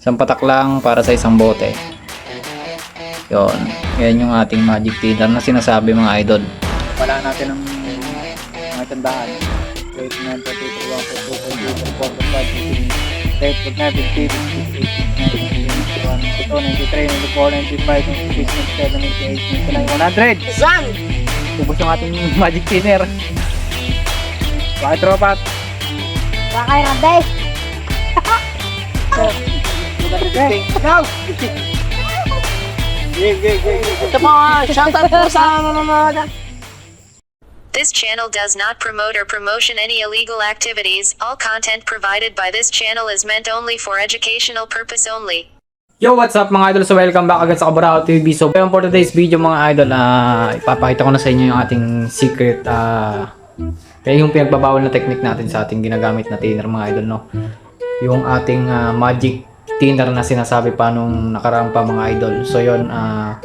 Isang patak lang para sa isang bote. Yon. Yan yung ating magic thinner na sinasabi mga idol. Wala natin ang mga tandahan. Rate 9, 42, 42, 42, 42, 42, 42, 42, 42, 42, 42, 42, 42, 42, 42, ikaw! Ito. This channel does not promote or promotion any illegal activities. All content provided by this channel is meant only for educational purpose only. Yo, what's up mga idol? So welcome back agad sa Kabarao TV. So ngayon for today's video mga idol, uh, ipapakita ko na sa inyo yung ating secret uh, kaya yung pinagbabawal na technique natin sa ating ginagamit na thinner mga idol no. Yung ating uh, magic thinner na sinasabi pa nung nakaraan pa mga idol. So yon ah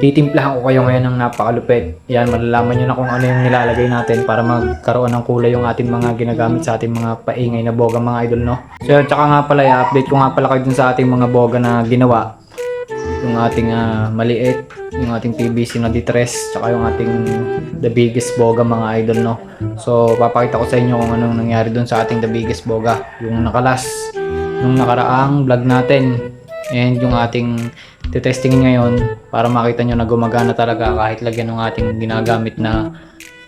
titimplahan ko kayo ngayon ng napakalupit. Yan, malalaman nyo na kung ano yung nilalagay natin para magkaroon ng kulay yung ating mga ginagamit sa ating mga paingay na boga mga idol, no? So, yun, tsaka nga pala, i-update ko nga pala kayo dun sa ating mga boga na ginawa. Yung ating ah, maliit, yung ating PVC na D3, tsaka yung ating the biggest boga mga idol, no? So, papakita ko sa inyo kung anong nangyari dun sa ating the biggest boga. Yung nakalas, nung nakaraang vlog natin. And yung ating titestingin ngayon para makita nyo na gumagana talaga kahit lagyan ng ating ginagamit na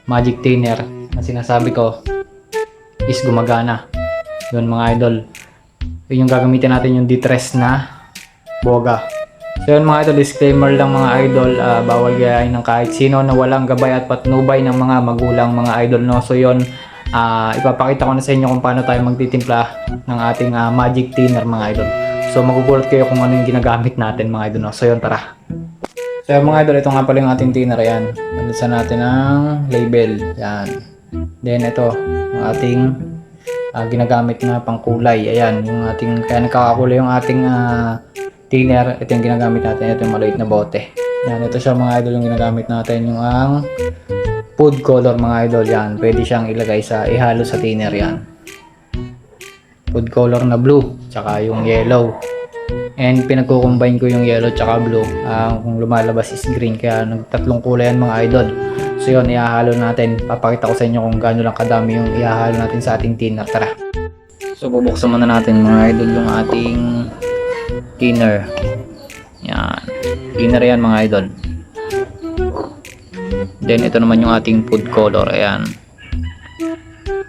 magic thinner na sinasabi ko is gumagana. Yun mga idol. Yun yung gagamitin natin yung distress na boga. So yun mga idol, disclaimer lang mga idol, ah, bawal gayahin ng kahit sino na walang gabay at patnubay ng mga magulang mga idol no. So yun, ah, ipapakita ko na sa inyo kung paano tayo magtitimpla ng ating ah, magic thinner mga idol. So magugulat kayo kung ano yung ginagamit natin mga idol no. So yun, tara. So yun, mga idol, ito nga pala yung ating thinner. Ayan, nalisan natin ang label. Yan. Then ito, ang ating ah, ginagamit na pangkulay. Ayan, yung ating, kaya nagkakakulay yung ating ah, thinner. Ito yung ginagamit natin. Ito yung maliit na bote. Yan, ito siya mga idol yung ginagamit natin. Yung ang food color mga idol. Yan, pwede siyang ilagay sa, ihalo sa thinner yan. Food color na blue, tsaka yung yellow. And pinagko-combine ko yung yellow tsaka blue. Ah, kung lumalabas is green. Kaya nagtatlong kulay yan mga idol. So yun, ihahalo natin. Papakita ko sa inyo kung gaano lang kadami yung ihahalo natin sa ating thinner. Tara. So bubuksan muna natin mga idol yung ating thinner. Yan. Thinner yan mga idol. Then ito naman yung ating food color. Ayan.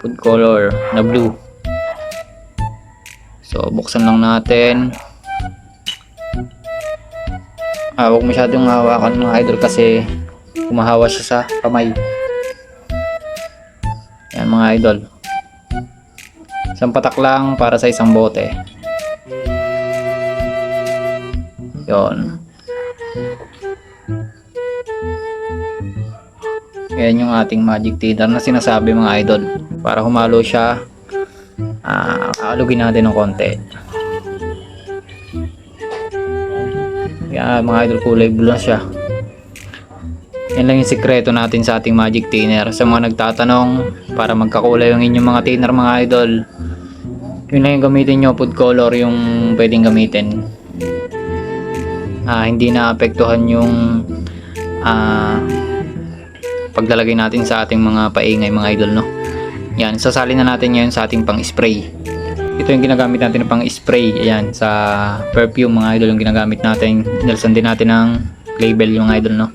Food color na blue. So buksan lang natin. Ah, huwag masyadong hawakan mga idol kasi kumahawa siya sa kamay. Yan mga idol. Isang patak lang para sa isang bote. Yon. Yan yung ating magic thinner na sinasabi mga idol. Para humalo siya, ah, aalugin natin ng konti. Yan mga idol kulay blue na siya. Yan lang yung sikreto natin sa ating magic thinner. Sa mga nagtatanong para magkakulay yung inyong mga thinner mga idol. Yun lang yung gamitin nyo food color yung pwedeng gamitin. Ah, hindi na apektuhan yung ah, paglalagay natin sa ating mga paingay mga idol no. Yan, sasali na natin ngayon sa ating pang-spray. Ito yung ginagamit natin na pang-spray. Ayan, sa perfume mga idol yung ginagamit natin. Nilsan din natin ng label yung idol, no?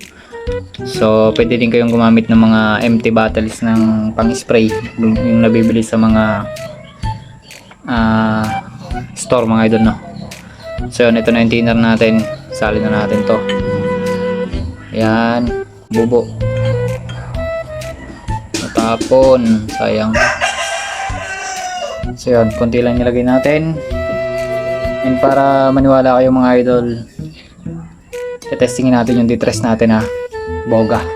So, pwede din kayong gumamit ng mga empty bottles ng pang-spray. Yung, yung nabibili sa mga ah, store mga idol, no? So, yun, ito na yung natin. Sali na natin to. Ayan, bubo. Natapon. Sayang. So yun, konti lang nilagay natin. And para maniwala kayo mga idol, testingin natin yung distress natin ha. Boga.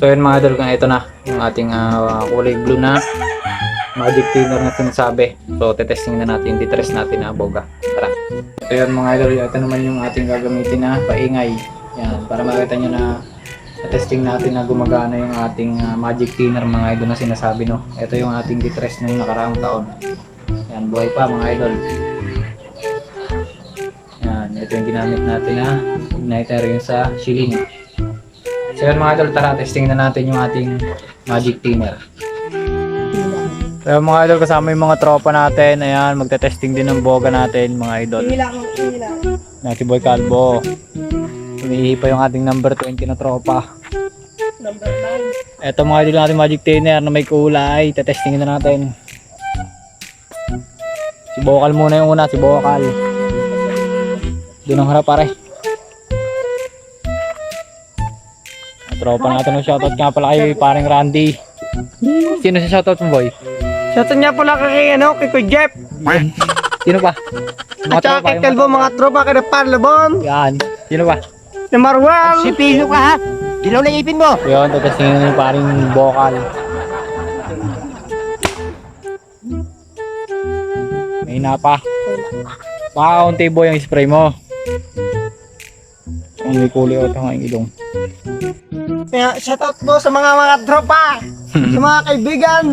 So yun mga idol, ito na yung ating ah, kulay blue na magic thinner na sinasabi. So tetesting na natin yung distress natin na boga. Tara. So yun mga idol, ito naman yung ating gagamitin na paingay. Yan, para makita nyo na testing natin na gumagana yung ating ah, magic thinner mga idol na sinasabi no. Ito yung ating gitres ng nakaraang taon. Yan, buhay pa mga idol. Yan, ito yung ginamit natin na igniter yung sa shilling. So yun mga idol, tara testing na natin yung ating magic thinner. So mga idol, kasama yung mga tropa natin. Ayan, magte-testing din ng boga natin mga idol. Nati Boy Calvo. Umiihi pa yung ating number 20 na tropa. Number 9. Ito mga idol natin magic thinner na may kulay. Tetestingin na natin. Si Bokal muna yung una, si Bokal. Doon ang harap pare. Ang tropa natin ng shoutout nga pala kay paring Randy. Sino si shoutout mo boy? Shoutout niya pala kay, ano, kay Kuya Jeff. Sino pa? At saka kay Kalbo, mga tropa kay Parlabon. Yan. Sino pa? Ni Marwal. Si Pilo ka ha? Dilaw na ipin mo. Yun, tetestingin na yung paring Bokal. May na pa. Baka unti boy ang spray mo. Ang may kulay o ang ilong. Kaya shoutout po sa mga mga tropa. sa mga kaibigan.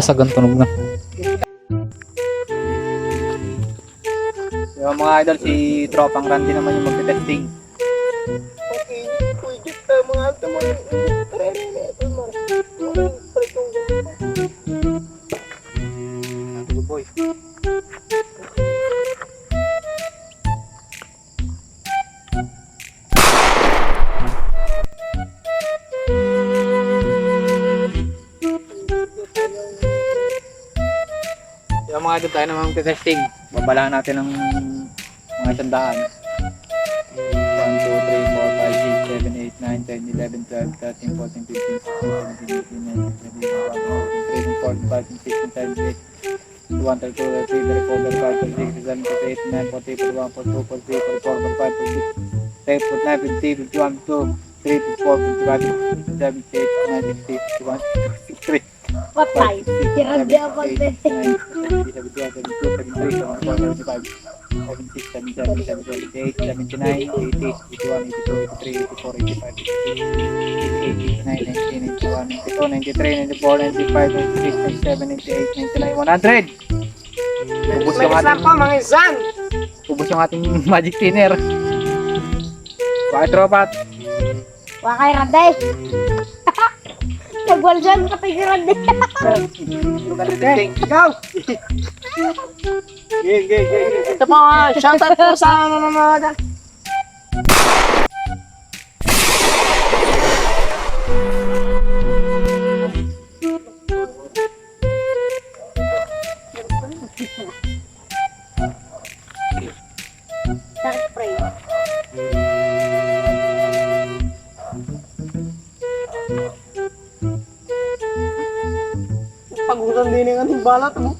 Sa gantunog na. Mga idol, si Tropang Randy naman yung magte-testing. Okay, Jeff, tayo mga alto mo. Boy. Yung mga idol tayo naman testing. Babalaan natin ng mga isandaan. 1, 2, 3, 4, 5, 6, 7, 8, 9, 10, 11, 12, 13, 14, 15, 16, 17, 18, 19, 20, 21, 22, 23, 24, 25, 26, 27, 28, 1, 32, 33, 34, 35, 36, 37, 38, 39, 40, 41, 42, 43, 44, 45, 46, 47, 50, 51, 52, 53, 54, 55, 56, 57, 58, 59, 60, 61, What time? Tira di ako Ubus May yung isa ating, pa, mga isan. ubus yung ating magic thinner. Bakit tropat? Wakay Rande. Nagwalsan ka kay Rande. Ikaw. Ito po, shoutout po sa mga. Pagusan din yung ating balat mo.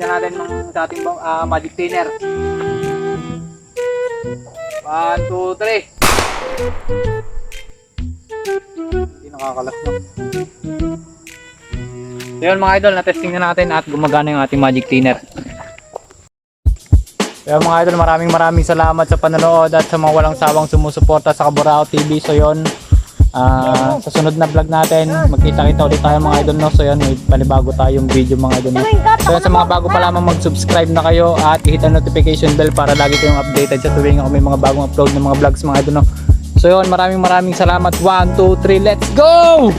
tingnan natin ng dating uh, magic thinner. 1, 2, 3. Hindi nakakalas na. So yun mga idol, na-testing na natin at gumagana yung ating magic cleaner. So yun mga idol, maraming maraming salamat sa panonood at sa mga walang sawang sumusuporta sa Kaburao TV. So yun, ah, sa sunod na vlog natin, magkita-kita ulit tayo mga idol. No? So yun, may panibago tayong video mga idol. No? So yun, sa mga bago pa lamang mag-subscribe na kayo at i-hit ang notification bell para lagi kayong updated sa tuwing ako may mga bagong upload ng mga vlogs mga idol. No? So yun, maraming maraming salamat. 1, 2, 3, let's go!